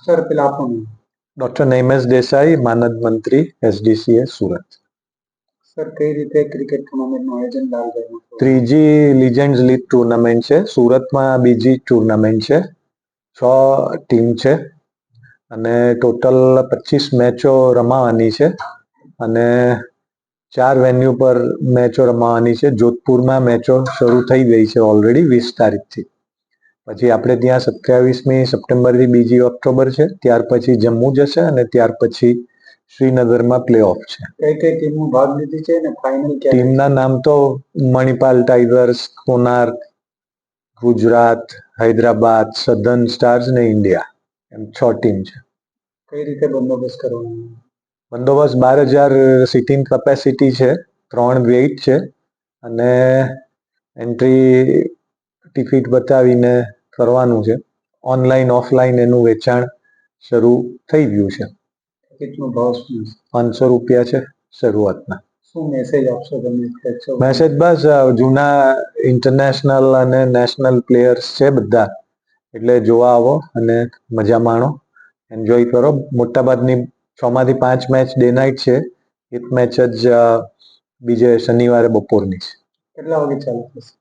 Sir પેલા આપણું doctor Naimesh Desai માનદ મંત્રી એસડીસીએ સુરત સર કઈ રીતે ક્રિકેટ ટુર્નામેન્ટનું આયોજન લાલભાઈ ત્રીજી લિજેન્ડ લીગ ટુર્નામેન્ટ છે. સુરતમાં બીજી ટુર્નામેન્ટ છે. છ ટીમ છે. અને ટોટલ પચીસ મેચો રમાવાની છે. અને ચાર વેન્યુ પર મેચો રમાવાની છે. જોધપુરમાં મેચો શરૂ થઈ ગઈ છે ઓલરેડી વીસ તારીખથી. પછી આપણે ત્યાં સત્યાવીસમી સપ્ટેમ્બરથી બીજી ઓક્ટોબર છે ત્યાર પછી જમ્મુ જશે અને ત્યાર પછી શ્રીનગરમાં પ્લે ઓફ છે. કઈ કઈ ટીમો ભાગ લીધી છે અને ફાઇનલ ટીમના નામ તો Manipal tigers Konark Gujarat Hyderabad southern stars ને ઇન્ડિયા. એમ છ ટીમ છે. કઈ રીતે બંદોબસ્ત કરવાનો? બંદોબસ્ત બાર હજાર સીટિંગ કેપેસિટી છે ત્રણ વેઇટ છે અને એન્ટ્રી ટિકિટ બતાવીને કરવાનું છે. ઓનલાઈન ઓફલાઈન એનું વેચાણ શરૂ થઈ ગયું છે. ટિકિટનો ભાવ શું પાંચસો રૂપિયા છે શરૂઆતના. શું મેસેજ આપશો તમે? મેસેજ બસ જૂના ઇન્ટરનેશનલ અને નેશનલ પ્લેયર્સ છે બધા. એટલે જોવા આવો અને મજા માણો. એન્જોય કરો. મોટાભાગની છ માંથી પાંચ મેચ ડે નાઇટ છે. એક મેચ જ બીજે શનિવારે બપોરની છે. કેટલા વાગે ચાલુ થશે?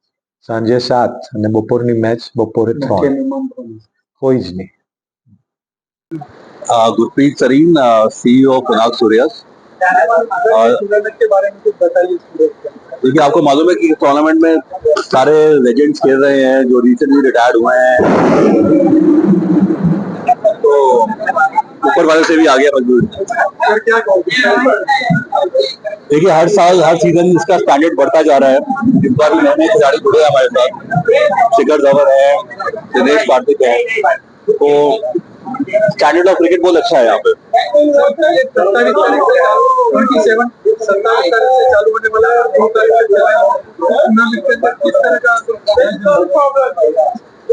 સાંજે સાત અને બપોરની મેચ બપોરે મુખ્ય ત્રણ મહેમાન કોણ હશે? કોઈ જ નહીં uh, Gurpreet Sareen, uh, CEO of Konark Suryas. और टूर्नामेंट के बारे में कुछ बताइए सूरज का देखिए आपको मालूम है कि इस टूर्नामेंट में सारे लेजेंड्स खेल रहे हैं जो रिसेंटली रिटायर्ड हुए हैं तो ऊपर वाले से भी आ गया कहोगे देखिए, हर साल, हर सीज़न इसका स्टैंडर्ड बढ़ता जा रहा है। इस बार भी नए नए खिलाड़ी जुड़े हमारे साथ। शिखर धवन है, दिनेश कार्तिक है। तो स्टैंडर्ड ऑफ़ क्रिकेट बहुत अच्छा है यहाँ पे।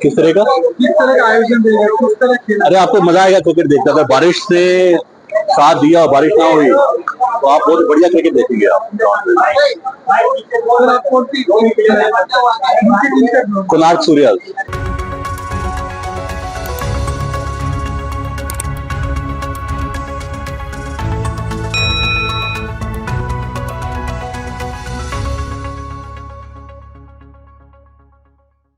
किस तरह का? किस तरह का आयोजन अरे आपको मज़ा आएगा क्रिकेट देखते अगर बारिश से साथ दिया बारिश ना हुई तो आप बहुत बढ़िया क्रिकेट देखेंगे आप। कुनार सूर्याल।